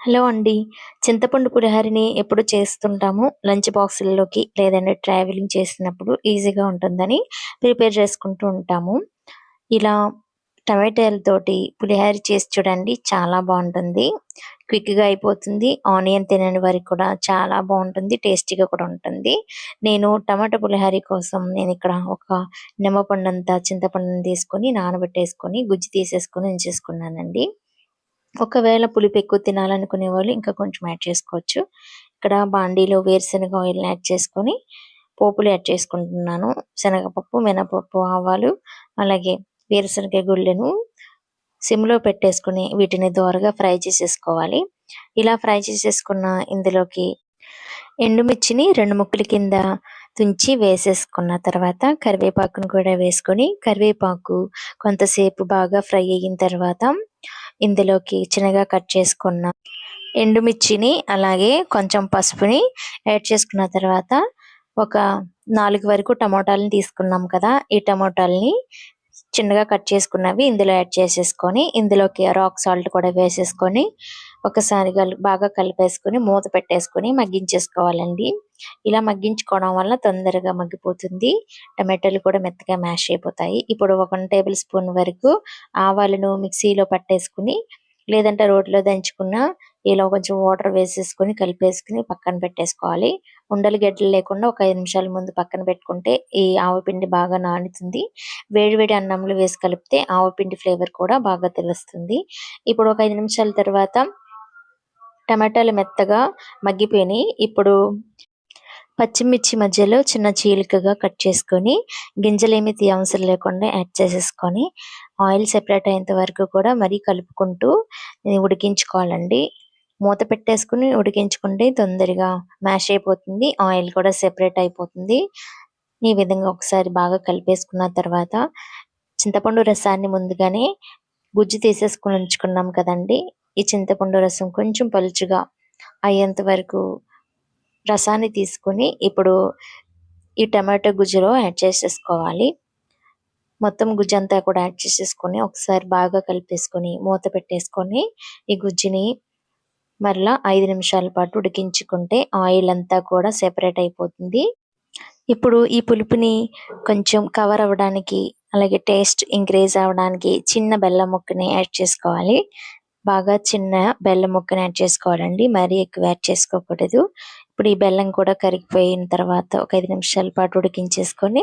Hello అండి. చింతపండు పులిహోరని ఎప్పుడు చేస్తుంటాము? లంచ్ బాక్సుల్లోకి లేదంటే ట్రావెలింగ్ చేసినప్పుడు ఈజీగా ఉంటుందని ప్రిపేర్ చేసుకుంటూ ఉంటాము. ఇలా టమాటాలతోటి పులిహోర చేసి చూడండి చాలా బాగుంటుంది. క్విక్గా అయిపోతుంది. ఆనియన్ తినని వారికి కూడా చాలా బాగుంటుంది టేస్టీగా కూడా ఉంటుంది. నేను టమాటా పులిహోర కోసం నేను ఇక్కడ ఒక నిమ్మపండు అంతా చింతపండుని తీసుకొని నానబెట్టేసుకొని గుజ్జు తీసేసుకొని ఉంచేసుకున్నానండి. ఒకవేళ పులుపు ఎక్కువ తినాలనుకునే వాళ్ళు ఇంకా కొంచెం యాడ్ చేసుకోవచ్చు. ఇక్కడ బాండీలో వేరుశనగ ఆయిల్ యాడ్ చేసుకొని పోపులు యాడ్ చేసుకుంటున్నాను. శనగపప్పు మినపప్పు ఆవాలు అలాగే వేరుశనగ గుళ్ళను సిమ్లో పెట్టేసుకుని వీటిని దోరగా ఫ్రై చేసేసుకోవాలి. ఇలా ఫ్రై చేసేసుకున్న ఇందులోకి ఎండుమిర్చిని రెండు ముక్కల కింద తుంచి వేసేసుకున్న తర్వాత కరివేపాకును కూడా వేసుకొని కరివేపాకు కొంతసేపు బాగా ఫ్రై అయిన తర్వాత ఇందులోకి చిన్నగా కట్ చేసుకున్న ఎండుమిర్చిని అలాగే కొంచెం పసుపుని యాడ్ చేసుకున్న తర్వాత ఒక నాలుగు వరకు టమోటాలని తీసుకున్నాం కదా ఈ టమోటాలని చిన్నగా కట్ చేసుకున్నవి ఇందులో యాడ్ చేసేసుకొని ఇందులోకి రాక్ సాల్ట్ కూడా వేసేసుకొని ఒకసారి బాగా కలిపేసుకొని మూత పెట్టేసుకొని మగ్గించేసుకోవాలండి. ఇలా మగ్గించుకోవడం వల్ల తొందరగా మగ్గిపోతుంది. టమాటాలు కూడా మెత్తగా మ్యాష్ అయిపోతాయి. ఇప్పుడు ఒక టేబుల్ స్పూన్ వరకు ఆవాలను మిక్సీలో పట్టేసుకుని లేదంటే రోట్లో దంచుకున్న ఇలా కొంచెం వాటర్ వేసేసుకొని కలిపేసుకుని పక్కన పెట్టేసుకోవాలి. ఉండలు గడ్డలు లేకుండా ఒక ఐదు నిమిషాల ముందు పక్కన పెట్టుకుంటే ఈ ఆవపిండి బాగా నానుతుంది. వేడివేడి అన్నంలో వేసి కలిపితే ఆవపిండి ఫ్లేవర్ కూడా బాగా తెలుస్తుంది. ఇప్పుడు ఒక ఐదు నిమిషాల తర్వాత టమాటాలు మెత్తగా మగ్గిపోయినాయి. ఇప్పుడు పచ్చిమిర్చి మధ్యలో చిన్న చీలికగా కట్ చేసుకొని గింజలేమి తీయవసరం లేకుండా యాడ్ చేసేసుకొని ఆయిల్ సెపరేట్ అయ్యేంత వరకు కూడా మరీ కలుపుకుంటూ ఉడికించుకోవాలండి. మూత పెట్టేసుకుని ఉడికించుకుంటే తొందరగా మ్యాష్ అయిపోతుంది ఆయిల్ కూడా సెపరేట్ అయిపోతుంది. ఈ విధంగా ఒకసారి బాగా కలిపేసుకున్న తర్వాత చింతపండు రసాన్ని ముందుగానే గుజ్జు తీసేసుకుని ఉంచుకున్నాం కదండి. ఈ చింతపండు రసం కొంచెం పలుచుగా అయ్యేంత వరకు రసాన్ని తీసుకుని ఇప్పుడు ఈ టమాటో గుజ్జులో యాడ్ చేసేసుకోవాలి. మొత్తం గుజ్జు అంతా కూడా యాడ్ చేసేసుకొని ఒకసారి బాగా కలిపేసుకొని మూత పెట్టేసుకొని ఈ గుజ్జుని మరలా ఐదు నిమిషాల పాటు ఉడికించుకుంటే ఆయిల్ అంతా కూడా సెపరేట్ అయిపోతుంది. ఇప్పుడు ఈ పులుపుని కొంచెం కవర్ అవ్వడానికి అలాగే టేస్ట్ ఇంక్రీజ్ అవ్వడానికి చిన్న బెల్లం ముక్కని యాడ్ చేసుకోవాలి. బాగా చిన్న బెల్లం ముక్కని యాడ్ చేసుకోవాలండి. మరీ ఎక్కువ యాడ్ చేసుకోకూడదు. ఇప్పుడు ఈ బెల్లం కూడా కరిగిపోయిన తర్వాత ఒక ఐదు నిమిషాల పాటు ఉడికించేసుకొని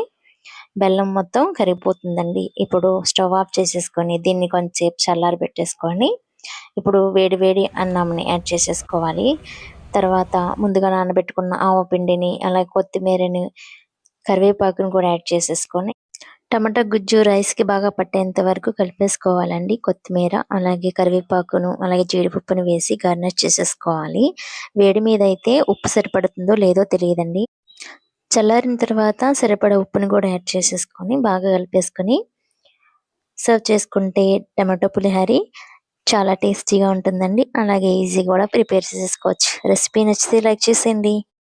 బెల్లం మొత్తం కరిగిపోతుందండి. ఇప్పుడు స్టవ్ ఆఫ్ చేసేసుకొని దీన్ని కొంచెంసేపు చల్లారి పెట్టేసుకొని ఇప్పుడు వేడి వేడి అన్నంని యాడ్ చేసేసుకోవాలి. తర్వాత ముందుగా నానబెట్టుకున్న ఆవపిండిని అలాగే కొత్తిమీరని కరివేపాకును కూడా యాడ్ చేసేసుకొని టమాటా గుజ్జు రైస్కి బాగా పట్టేంత వరకు కలిపేసుకోవాలండి. కొత్తిమీర అలాగే కరివేపాకును అలాగే జీడిపప్పును వేసి గార్నిష్ చేసేసుకోవాలి. వేడి మీద అయితే ఉప్పు సరిపడుతుందో లేదో తెలియదండి. చల్లారిన తర్వాత సరిపడ ఉప్పును కూడా యాడ్ చేసేసుకొని బాగా కలిపేసుకొని సర్వ్ చేసుకుంటే టమాటో పులిహారి చాలా టేస్టీగా ఉంటుందండి. అలాగే ఈజీ కూడా ప్రిపేర్ చేసేసుకోవచ్చు. రెసిపీ నచ్చితే లైక్ చేసేయండి.